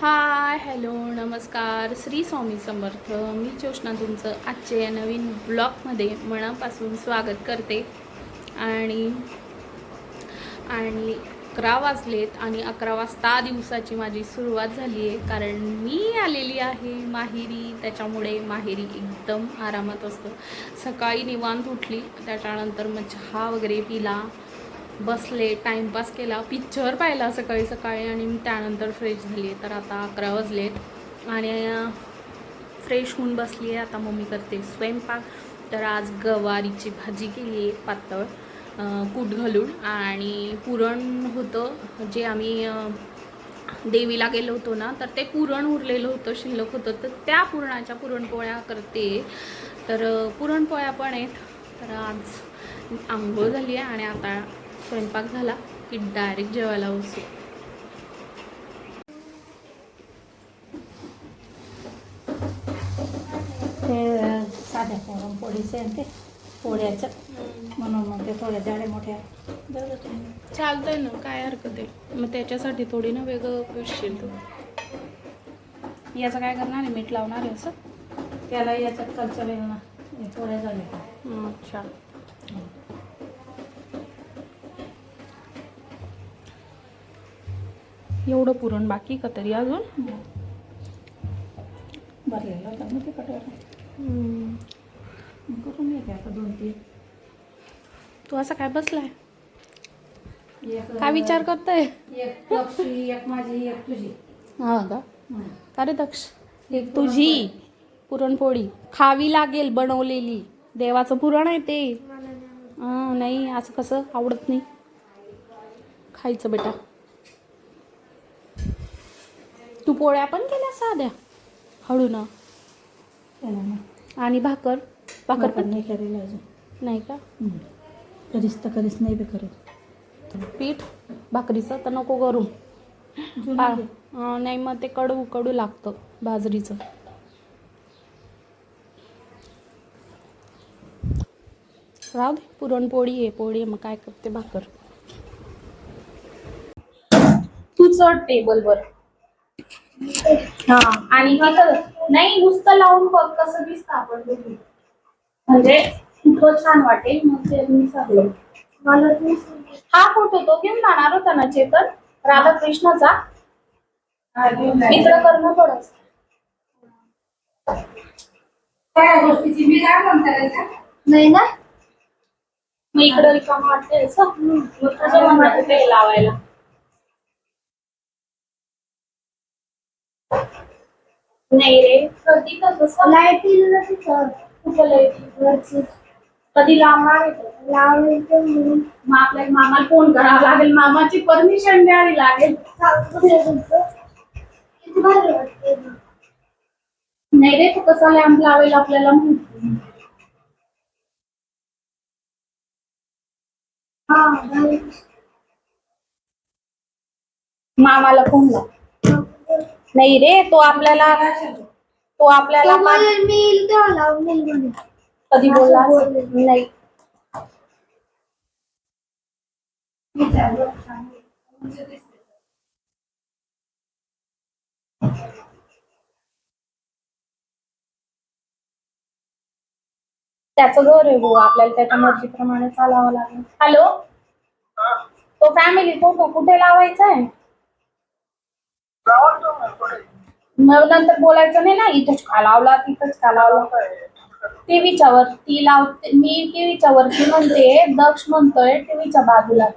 Hi hello नमस्कार. श्री स्वामी समर्थ. मी ज्योष्णा तुमचं आजच्या या नवीन ब्लॉगमध्ये मनापासून स्वागत करते. आणि आणि अकरा वाजलेत आणि अकरा वाजता दिवसाची माझी सुरुवात झाली आहे. कारण मी आलेली आहे माहेरी. त्याच्यामुळे माहेरी एकदम आरामात असतं. सकाळी निवांत उठली. त्याच्यानंतर मग चहा वगैरे पिला. बसले टाईमपास केला. पिक्चर पाहिला सकाळी सकाळी आणि त्यानंतर फ्रेश झाली तर आता अकरा वाजलेत आणि फ्रेश होऊन बसली आहे आता मम्मी करते स्वयंपाक. तर आज गवारीची भाजी केली आहे पातळ कूट घालून. आणि पुरण होतं. जे आम्ही देवीला गेलो होतो ना तर ते पुरण उरलेलं होतं शिल्लक होतं. तर त्या पुरणाच्या पुरणपोळ्या करते. तर पुरणपोळ्या पण आहेत. तर आज आंघोळ झाली आहे आणि आता स्वयंपाक झाला की डायरेक्ट जेवायला बसू. ते साध्या पोळं पोळीचे आणि ते पोळ्याचं. म्हणून मग ते थोड्या जाड्या मोठ्या चालतंय ना काय हरकत आहे? मग त्याच्यासाठी थोडी ना वेगळं करशील तू याचं काय करणार आहे? मीठ लावणार आहे असं? त्याला याच्यात कलचं वेगळं हे थोड्या झाल्या हं, अच्छा एवढं पुरण बाकी का तरी अजून? भरलेलं होतं ना ते कटोरा हं. मग करून येते आता दोन तीन. तू असं काय बसलाय? काय विचार करतोय? एक लक्षी एक माझी एक तुझी. हा का. का रे दक्ष? एक तुझी पुरणपोळी. खावी लागेल बनवलेली. देवाचं पुरण आहे ते. हां नाही असं कसं? आवडत नाही. खायचं बेटा. तू पोळ्या पण केल्या साध्या हळू ना. आणि भाकर? भाकर पण नाही करेल अजून. नाही का? हं. कधीच तर कधीच नाही बी करत पीठ भाकरीचं तर नको करू. जुनं पा- घे. अं, नाही मग ते कडू कडू लागतं बाजरीचं. राहू दे पुरणपोळी आहे पोळी आहे मग काय करते भाकर? तू चढ टेबलवर हा. आणि तिथं नाही नुसतं लावून बघ कसं दिसतं आपण. म्हणजे इतकं छान वाटेल मग ते मी सांगलो मला हा फोटो तो घेऊन जाणार होता ना चेतन. राधाकृष्णाचा मित्र करणं थोडस. नाही ना? मग इकडं रिकाम वाटते असं? मग तुझं मन वाटतं ते लावायला. नाही रे. कधी कसं लाइट कुठं लाइट कधी लावणार आहे तो? मग आपल्या मामाला फोन करावा लागेल. मामाची परमिशन द्यावी लागेल. नाही रे तू कसा लॅम्प लावेल आपल्याला माहिती नाही. मामाला फोन लाव. नाही रे तो आपल्याला तो आपल्याला कधी बोलला? असेल? नाही. त्याचं घर आहे भाऊ आपल्याला त्याच्या मर्जीप्रमाणे चालावं लागेल. हॅलो तो फॅमिली फोटो कुठे लावायचा आहे मग नंतर बोलायचं नाही ना इथंच का लावला तिथंच का लावला. टीव्हीच्या वर ती लावते मी टीव्हीच्या वरती म्हणते दक्ष म्हणतोय टीव्हीच्या बाजूला.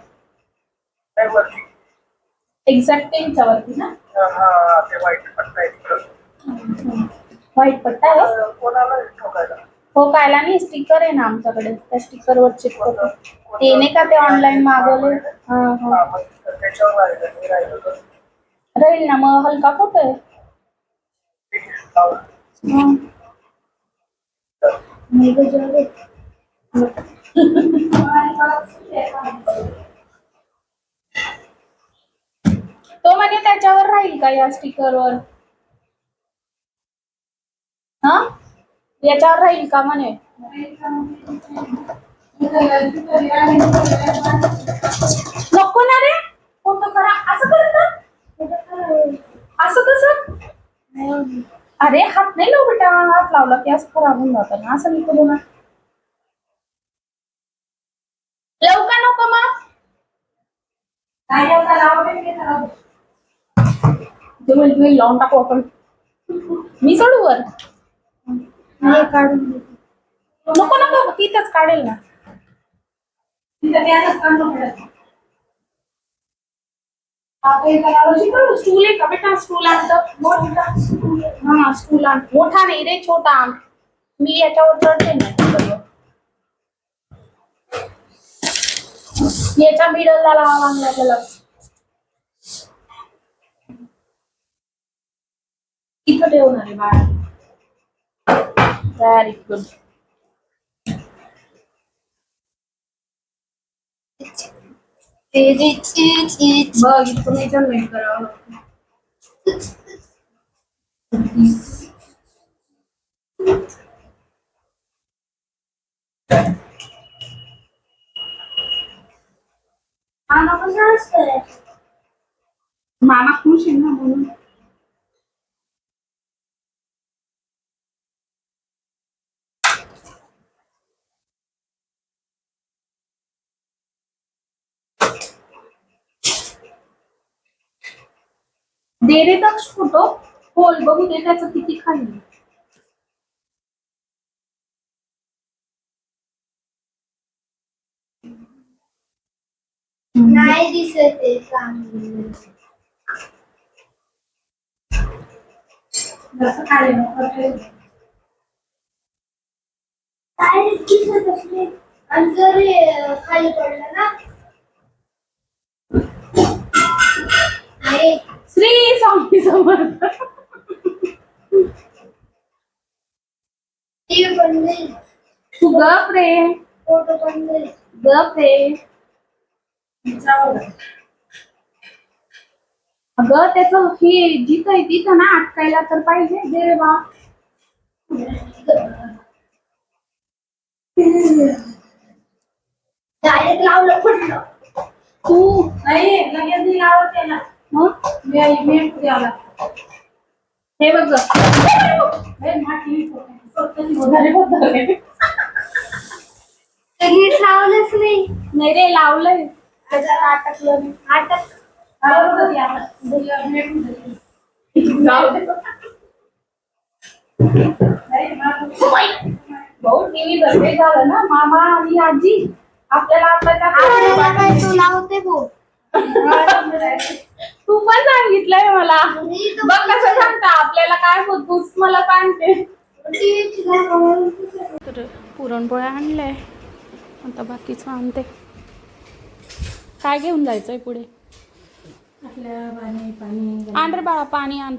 एक्झॅक्ट टीव्हीच्या वरती ना? व्हाईट पट्टा आहे हो. कायला नाही स्टिकर आहे ना आमच्याकडे त्या स्टिकरवर चिटकवतो ते नाही का ते ऑनलाईन मागवले? हा हा. राहील ना मग हलका फोटो आहे. तो म्हणजे त्याच्यावर राहील का या स्टिकरवर? हा? याच्यावर राहील का म्हणे? नको ना रे. फोटो करा. असं करत असं कसं? अरे हात नाही लावू बेटा हात लावला की असं खराब होऊन जातं ना. असं नको ना. लावू का नको मग? काय एवढा लावलं नाही तर लावू. ते होईल होईल लावून टाकू आपण. मी सोडू वर? नाही काढून. नको नको. तिथंच काढेल ना. तिथं. स्टूल आहे का बेटा? स्टूल आणतं. हा स्टूल आण. मोठा नाही रे छोटा मी याच्यावर चढते ना. याच्या मिडलला लावा लागला त्याला. इथं ठेवणार आहे बाळा. व्हेरी गुड बघ इथं मेजरमेंट करावं लागतं. मामा खुश आहे ना म्हणून दे दक्ष फोटो खोल बघू दे त्याचं किती खाली नाही दिसत आहे चांगलं. जसं खाली नको आणि जर हे खाली पडलं ना? नाही. श्री स्वामी समर्थ. टीव्ही पण नाही तू गप रे गप रे अगं त्याचं हे जिथं जिथं ना अटकायला तर पाहिजे दे रे बा डायरेक्ट लावलं पडलं तू नाही लगेच नाही लावत त्याला मी- मी द्यावं. हे बघ. ते नीट लावलंच नाही. नाही रे लावलंय. त्याच्यात अटकलं नाही. अटक भाऊ टीव्ही बंद झालं ना. मामा आणि आजी आपल्याला आता काय तू लावते भो तू पण सांगितलंय मला. बघ कसं सांगता आपल्याला काय होत तूच मला सांगते? तर पुरणपोळ्या आणल्या. आता बाकीचं आणते. काय घेऊन जायचंय पुढे? आपल्या पाणी पाणी. आण रे बाळा पाणी आण.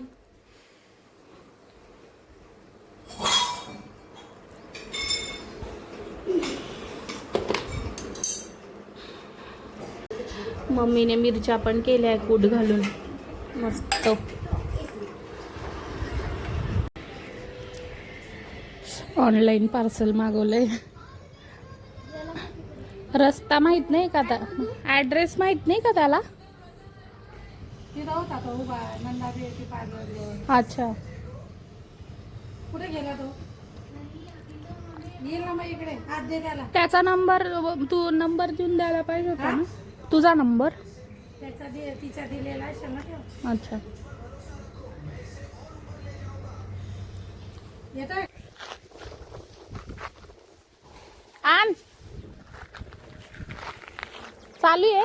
मम्मीने मिरच्या पण केल्या कूट घालून. मस्त. ऑनलाईन पार्सल मागवलंय. रस्ता माहीत नाही का आता? ॲड्रेस माहीत नाही का त्याला? अच्छा. कुठे गेला तो? त्याचा नंबर तू नंबर देऊन द्यायला पाहिजे होता ना? तुझा नंबर? त्याचा दे तिचा दिलेला असेल ना ठेव. अच्छा. येतोय? आण. चालू आहे.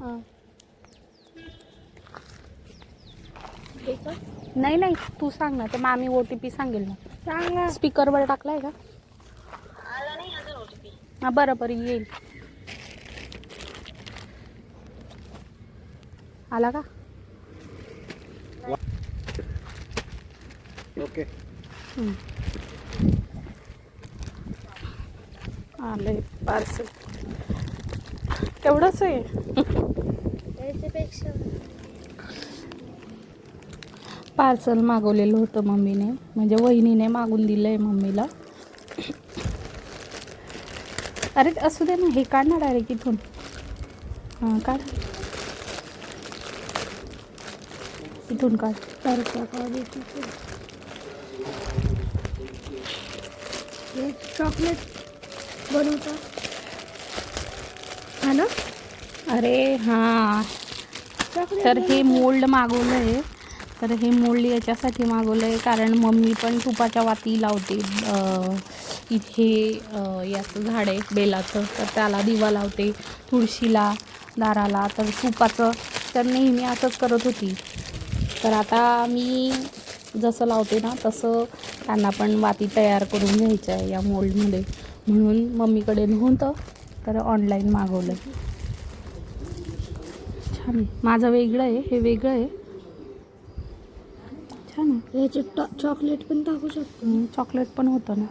हां. नाही नाही तू सांग ना तर मामी ओ टी पी सांगेल ना. चांगला स्पीकरवर टाकलाय का? हा बरं बरं येईल. आला का? ओके. आलंय पार्सल तेवढंच आहे. पार्सल मागवलेलं होतं मम्मीने. म्हणजे वहिनीने मागून दिलंय मम्मीला. अरे असू दे ना हे काढ ना डायरेक्ट इथून. हां काढ. इथून काढ. चॉकलेट बनवतात हा ना? अरे हां. तर हे मोल्ड मागवलं आहे तर हे मोल्ड याच्यासाठी मागवलं आहे कारण मम्मी पण तुपाच्या वाती लावते. इथे याचं झाड आहे बेलाचं. तर त्याला दिवा लावते तुळशीला दाराला. तर तुपाचं. तर नेहमी असंच करत होती. तर आता मी जसं लावते ना तसं त्यांना पण वाती तयार करून घ्यायच्या आहे या मोल्डमध्ये. म्हणून मम्मीकडे नव्हतं तर ऑनलाईन मागवलं छान माझं वेगळं आहे हे वेगळं आहे. छान आहे. याचे चॉकलेट पण टाकू शकतो. चॉकलेट पण होतं ना.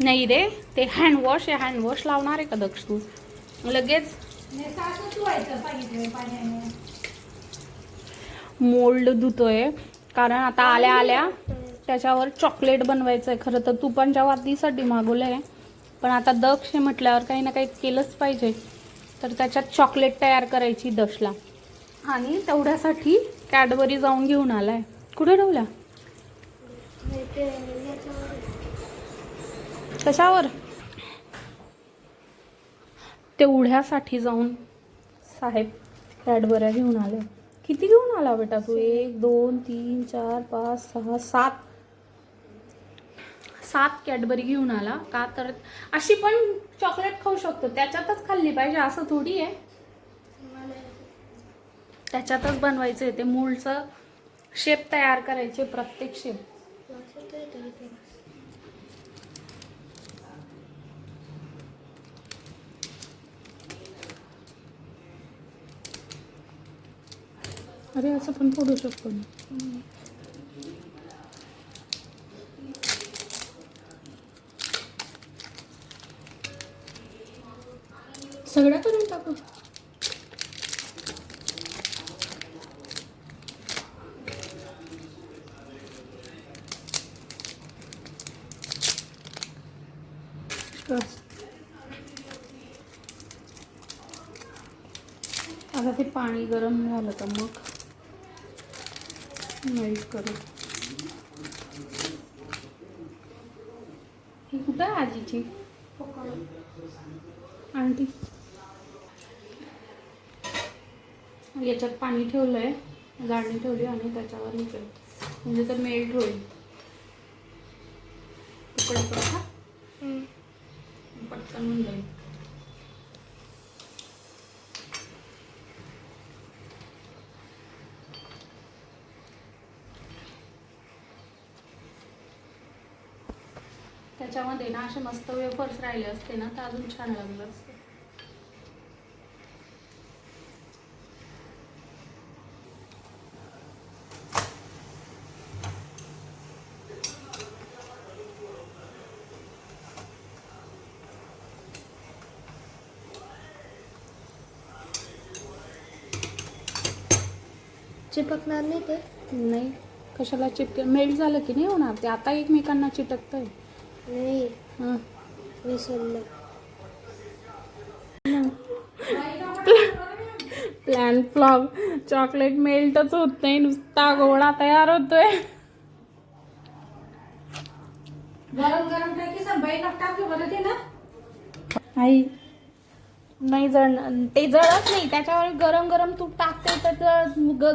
नाही रे ते हँडवॉश आहे हँडवॉश लावणार आहे का दक्ष तू? लगेच. मोल्ड धुतोय. कारण आता आल्या आल्या त्याच्यावर चॉकलेट बनवायचं आहे खरं तर तुपांच्या वातीसाठी मागवलं आहे पण आता दक्ष हे म्हटल्यावर काही ना काही केलंच पाहिजे. तर त्याच्यात चॉकलेट तयार करायची दक्षला. आणि तेवढ्यासाठी कॅडबरी जाऊन घेऊन आलाय. कुठे ठेवल्या? कशावर? तेवढ्यासाठी जाऊन साहेब कॅडबऱ्या घेऊन आले. किती घेऊन आला बेटा तू? एक दोन तीन चार पाच सहा सात. सात कॅडबरी घेऊन आला. का तर अशी पण चॉकलेट खाऊ शकतो. त्याच्यातच खाल्ली पाहिजे असं थोडी आहे. त्याच्यातच बनवायचं आहे ते मूळचं शेप तयार करायचे प्रत्येक शेप. अरे असं पण फोडू शकतो ना. सगळ्या करून टाकू आता ते पाणी गरम झालं का मग? मेल्ट करू ही कुठं आहे आजीची? आणखी याच्यात पाणी ठेवलं आहे गाडणी ठेवली आणि त्याच्यावर निघेल म्हणजे तर मेल्ट होईल. उकड का पटकन होऊन जाईल त्याच्यामध्ये ना असे मस्त वेफर्स राहिले असते ना तर अजून छान लागलं असते. चिपकणार नाही ते? नाही. कशाला चिपके मेल्ट झालं की नाही होणार ते? आता एकमेकांना चिटकतंय. नाही. हं. विसरलं प्लॅन फ्लॉप चॉकलेट मेल्टच होत नाही. नुसता गोळा तयार होतोय. गरम टाकी ना? आई नाही जळ ते जळत नाही. त्याच्यावर गरम गरम तूप टाकते तर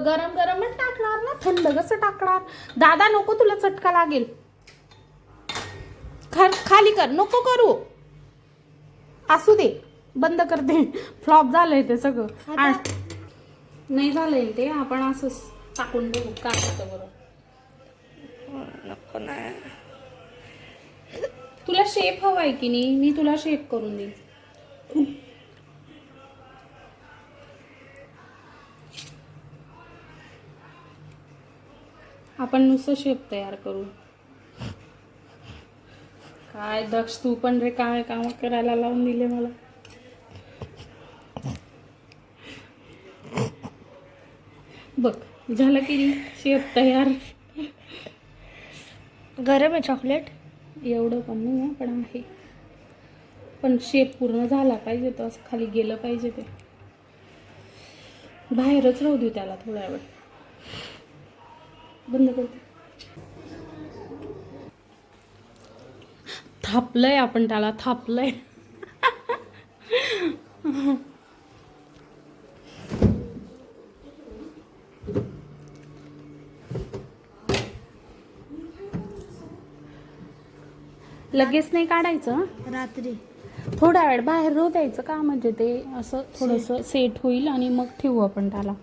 गरम गरमच टाकणार ना? थंड कसं टाकणार? दादा नको तुला चटका लागेल. खर खाली कर. नको करू. असू दे. बंद कर दे फ्लॉप झालंय ते सगळं. आण. नाही झालंय ते. आपण असंच टाकून बघू काय होतं बरं. तुला शेप हवाय की नाही मी तुला शेप करून देईन. आपण नुसतं शेप तयार करू. काय दक्ष तू पण रे काय काम करायला लावून दिले मला. बघ झालं की शेप तयार. गरम आहे चॉकलेट एवढं पण नाही आहे, पण आहे. पण शेप पूर्ण झाला पाहिजे तो असं खाली गेलं पाहिजे ते. बाहेरच राहू देऊ त्याला थोड्या वेळ. बंद करते. थापलंय आपण त्याला थापलंय. लगेच नाही काढायचं? रात्री. थोड्या वेळ बाहेर राहू द्यायचं का? म्हणजे ते असं थोडंसं सेट होईल आणि मग ठेवू आपण त्याला.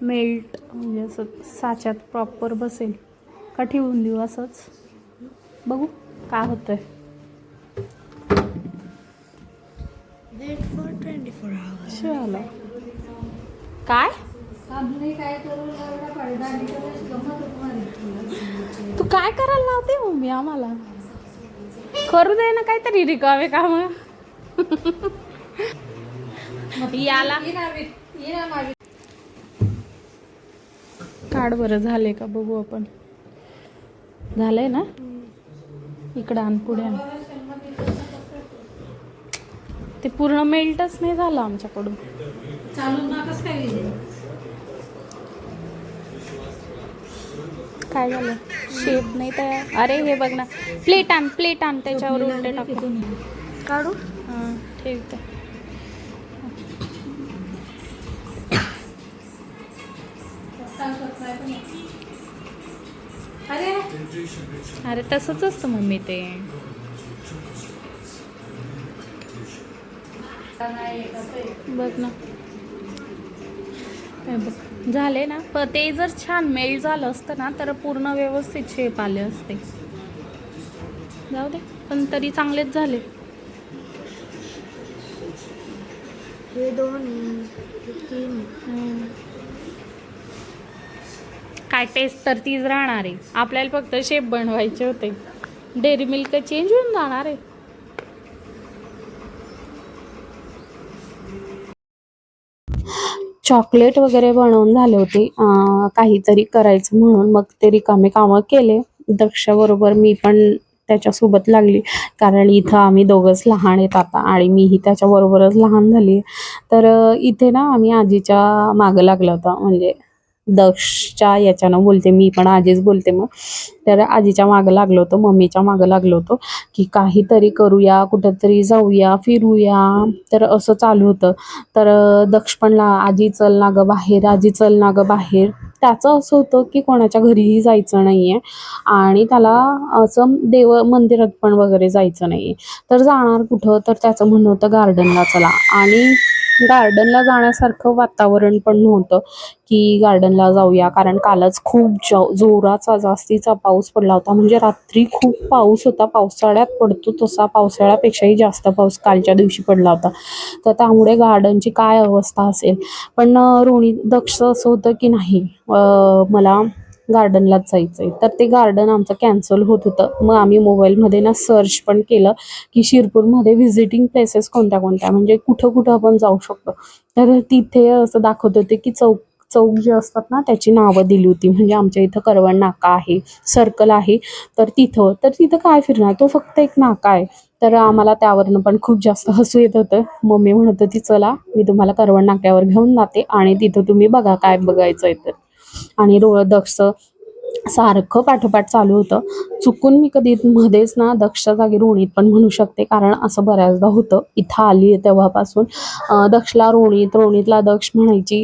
मेल्ट म्हणजे असं साच्यात प्रॉपर बसेल. का ठेवून देऊ असंच? बघू काय होतंय. करून गंमत तुम्हाला तू काय करायला लावते मम्मी आम्हाला? करू दे ना काहीतरी रिकावे काम. याला. काढ बरं झाले का? बघू आपण. झालंय ना? इकडं आण पुढे आण. ते पूर्ण मेल्टच नाही झालं आमच्याकडून. काय झालं? शेप नाही तयार. अरे हे बघ ना. प्लेट आण प्लेट आण त्याच्यावर उलटे टाकू काढू? हां ठेवते. अरे. अरे तसंच असतं मम्मी ते. बघ ना. बघ. झाले ना. पण ते जर छान मेल्ट झालं असतं ना तर पूर्ण व्यवस्थित शेप आले असते. जाऊ दे. पण तरी चांगलेच झाले. हे दोन. काय टेस्ट तर तीच राहणार आहे. आपल्याला फक्त शेप बनवायचे होते. डेअरी मिल्क चेंज होऊन जाणार आहे. चॉकलेट वगैरे बनवून झाले होते. काहीतरी करायचं म्हणून मग ते रिकामे कामं केले. दक्षाबरोबर मी पण त्याच्यासोबत लागली. कारण इथं आम्ही दोघंच लहान आहेत आता आणि मीही त्याच्याबरोबरच लहान झाली. तर इथे ना आम्ही आजीच्या मागं लागलं होतं. म्हणजे दक्षच्या याच्यानं बोलते मी पण आजीच बोलते मग. तर आजीच्या मागं लागलो होतो मम्मीच्या मागं लागलो होतो की काहीतरी करूया कुठंतरी जाऊया फिरूया. तर असं चालू होतं. तर दक्ष पण ला आजी चल ना गं बाहेर आजी चल ना गं बाहेर. त्याचं असं होतं की कोणाच्या घरीही जायचं नाही आहे आणि त्याला असं देव मंदिरात पण वगैरे जायचं नाही आहे तर जाणार कुठं? तर त्याचं म्हणणं होतं गार्डनला चला. आणि गार्डनला जाण्यासारखं वातावरण पण नव्हतं की गार्डनला जाऊया. कारण कालच खूप जो जोराचा जास्तीचा पाऊस पडला होता. म्हणजे रात्री खूप पाऊस होता. पावसाळ्यात पडतो तसा. पावसाळ्यापेक्षाही जास्त पाऊस कालच्या दिवशी पडला होता. तर त्यामुळे गार्डनची काय अवस्था असेल? पण रोणी दक्ष असं होतं की नाही? मला गार्डनलाच जायचं आहे तर ते गार्डन आमचं कॅन्सल होत होतं. मग आम्ही मोबाईलमध्ये ना सर्च पण केलं की शिरपूरमध्ये व्हिजिटिंग प्लेसेस कोणत्या कोणत्या? म्हणजे कुठं कुठं आपण जाऊ शकतो. तर तिथे असं दाखवत होते की चौक चौक जे असतात ना त्याची नावं दिली होती. म्हणजे आमच्या इथं करवण नाका आहे सर्कल आहे. तर तिथं तर तिथं काय फिरणार? तो फक्त एक नाका आहे. तर आम्हाला त्यावरनं पण खूप जास्त हसू येत होतं. मम्मी म्हणत होती चला मी तुम्हाला करवण नाक्यावर घेऊन जाते आणि तिथं तुम्ही बघा काय बघायचं आहे तर. आणि रोळ दक्ष सारखं पाठोपाठ चालू होतं. चुकून मी कधी मध्येच ना दक्षच्या जागी रोणीत पण म्हणू शकते कारण असं बऱ्याचदा होतं. इथं आली आहे तेव्हापासून दक्षला रोणीत रोणीतला दक्ष म्हणायची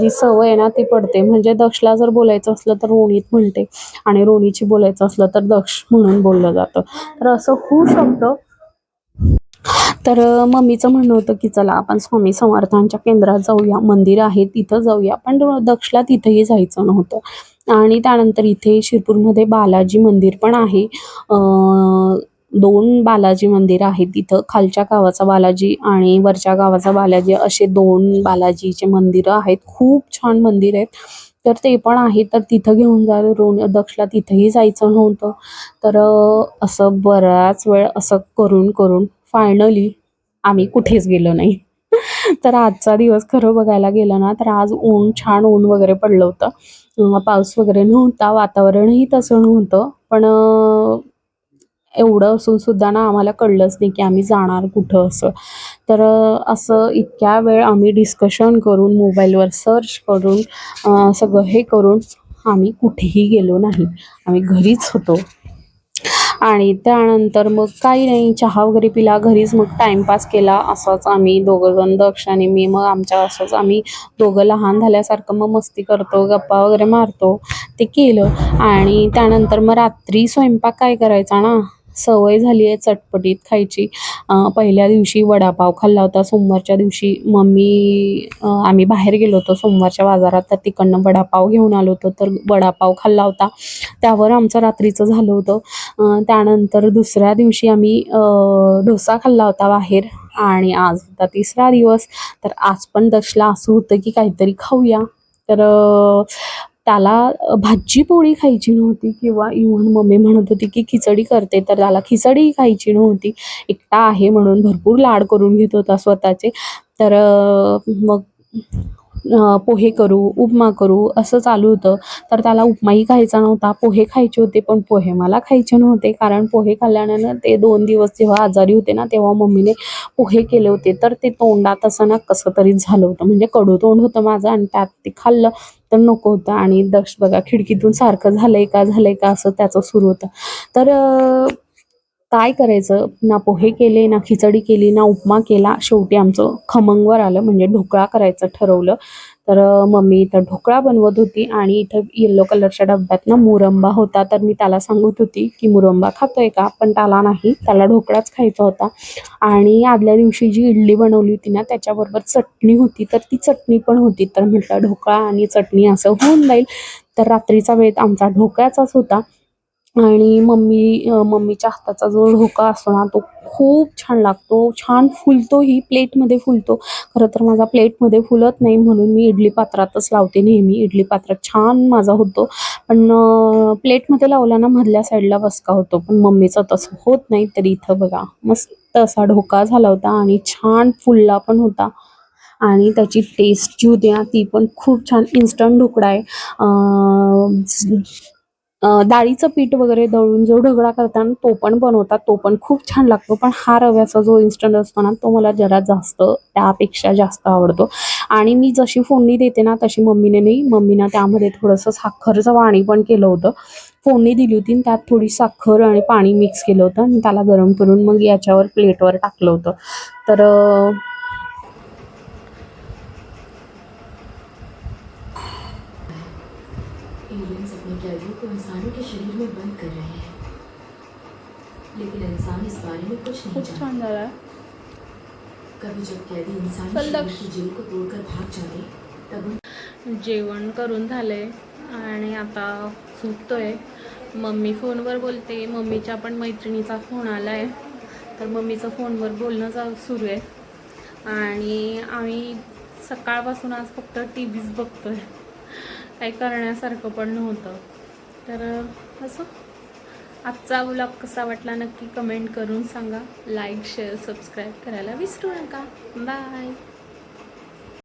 जी सवय आहे ना ती पडते. म्हणजे दक्षला जर बोलायचं असलं तर रोणीत म्हणते आणि रोणीची बोलायचं असलं तर दक्ष म्हणून बोललं जातं. तर असं होऊ शकतं तर मम्मीचं म्हणणं होतं की चला आपण स्वामी समर्थांच्या केंद्रात जाऊया मंदिर आहे तिथं जाऊया. पण दक्षला तिथंही जायचं नव्हतं. आणि त्यानंतर इथे शिरपूरमध्ये बालाजी मंदिर पण आहे. दोन बालाजी मंदिर आहेत तिथं. खालच्या गावाचा बालाजी आणि वरच्या गावाचा बालाजी असे दोन बालाजीचे मंदिरं आहेत. खूप छान मंदिर आहेत. तर ते पण आहे. तर तिथं घेऊन जा रोण दक्षला तिथंही जायचं नव्हतं. तर असं बराच वेळ असं करून करून फायनली आम्ही कुठेच गेलो नाही. तर आजचा दिवस खरं बघायला गेलं ना तर आज ऊन छान ऊन वगैरे पडलं होतं. पाऊस वगैरे नव्हता वातावरणही तसं नव्हतं. पण एवढं असून सुद्धा ना आम्हाला कळलंच नाही की आम्ही जाणार कुठं असं. तर असं इतक्या वेळ आम्ही डिस्कशन करून मोबाईलवर सर्च करून सगळं हे करून आम्ही कुठेही गेलो नाही. आम्ही घरीच होतो. आणि त्यानंतर मग काही नाही चहा वगैरे पिला घरीच मग टाईमपास केला असंच आम्ही दोघं जण दक्ष आणि मी मग आमच्या असंच आम्ही दोघं लहान झाल्यासारखं मग मस्ती करतो गप्पा वगैरे मारतो ते केलं. आणि त्यानंतर मग रात्री स्वयंपाक काय करायचा ना? सवय झाली आहे चटपटीत खायची. पहिल्या दिवशी वडापाव खाल्ला होता. सोमवारच्या दिवशी मम्मी आम्ही बाहेर गेलो होतो सोमवारच्या बाजारात. तर तिकडनं वडापाव घेऊन आलो होतो. तर वडापाव खाल्ला होता. त्यावर आमचं रात्रीचं झालं होतं. त्यानंतर दुसऱ्या दिवशी आम्ही डोसा खाल्ला होता बाहेर. आणि आज होता तिसरा दिवस. तर आज पण दशला असं होतं की काहीतरी खाऊया. तर त्याला भाजी पोळी खायची नव्हती किंवा इव्हन मम्मी म्हणत होती की खिचडी करते तर त्याला खिचडी खायची नव्हती. एकटा आहे म्हणून भरपूर लाड करून घेत होता स्वतःचे. तर मग पोहे करू उपमा करू असं चालू होतं. तर त्याला उपमाही खायचा नव्हता पोहे खायचे होते पण पोहे मला खायचे नव्हते. कारण पोहे खाल्ल्यानं ते दोन दिवस जेव्हा आजारी होते ना तेव्हा मम्मीने पोहे केले होते. तर ते तोंडात असं ना कसं तरी झालं होतं. म्हणजे कडू तोंड होतं माझं आणि त्यात ते खाल्लं. तर नको होतं. आणि दक्ष बघा खिडकीतून सारखं झालंय का झालंय का असं त्याचं सुरू होतं. तर काय करायचं? ना पोहे केले ना खिचडी केली ना उपमा केला. शेवटी आमचं खमंगवर आलं म्हणजे ढोकळा करायचं ठरवलं. तर मम्मी इथं ढोकळा बनवत होती आणि इथं येल्लो कलरच्या डब्यात ना मुरंबा होता. तर मी त्याला सांगत होती की मुरंबा खातोय का? पण त्याला नाही. त्याला ढोकळाच खायचा होता. आणि आदल्या दिवशी जी इडली बनवली होती ना त्याच्याबरोबर चटणी होती. तर ती चटणी पण होती. तर म्हटलं ढोकळा आणि चटणी असं होऊन जाईल. तर रात्रीचा वेळ आमचा ढोकळ्याचाच होता. आणि मम्मी मम्मीच्या हाताचा जो ढोका असतो ना तो खूप छान लागतो. छान फुलतोही प्लेटमध्ये फुलतो. खरं तर माझा प्लेटमध्ये फुलत नाही म्हणून मी इडली पात्रातच लावते नेहमी. इडली पात्रात छान माझा होतो. पण प्लेटमध्ये लावला ना मधल्या साईडला बसका होतो. पण मम्मीचा तसं होत नाही. तर इथं बघा मस्त असा ढोका झाला होता आणि छान फुलला पण होता. आणि त्याची टेस्ट जी होती ना ती पण खूप छान. इन्स्टंट ढोकळा आहे. डाळीचं पीठ वगैरे दळून जो ढगळा करताना तो पण बनवतात तो पण खूप छान लागतो. पण हा रव्याचा जो इन्स्टंट असतो ना तो मला जरा जास्त त्यापेक्षा जास्त आवडतो. आणि मी जशी फोडणी देते ना तशी मम्मीने नाही मम्मीनं त्यामध्ये थोडंसं साखरचं पाणी पण केलं होतं. फोडणी दिली होती आणि त्यात थोडी साखर आणि पाणी मिक्स केलं होतं आणि त्याला गरम करून मग याच्यावर प्लेटवर टाकलं होतं. तर एलियंस अपने कैदियों को इंसानों के शरीर में बंद कर रहे हैं। लेकिन इंसान इस बारे में कुछ नहीं जानता। झाला कभी जब कैदी इंसानी. की जेल को तोड़कर भाग जाते तब जेवण करून झालंय आणि आता झोपतोय मम्मी फोनवर बोलते मम्मीच्या पण मैत्रिणीचा फोन आला आहे तर मम्मीचं फोनवर बोलणं सुरू आहे. आणि आम्ही सकाळपासून आज फक्त टी व्हीच बघतोय. काही करण्यासारखं पण नव्हतं. तर असं. आजचा ब्लॉग कसा वाटला नक्की कमेंट करून सांगा. लाईक शेअर सबस्क्राईब करायला विसरू नका. बाय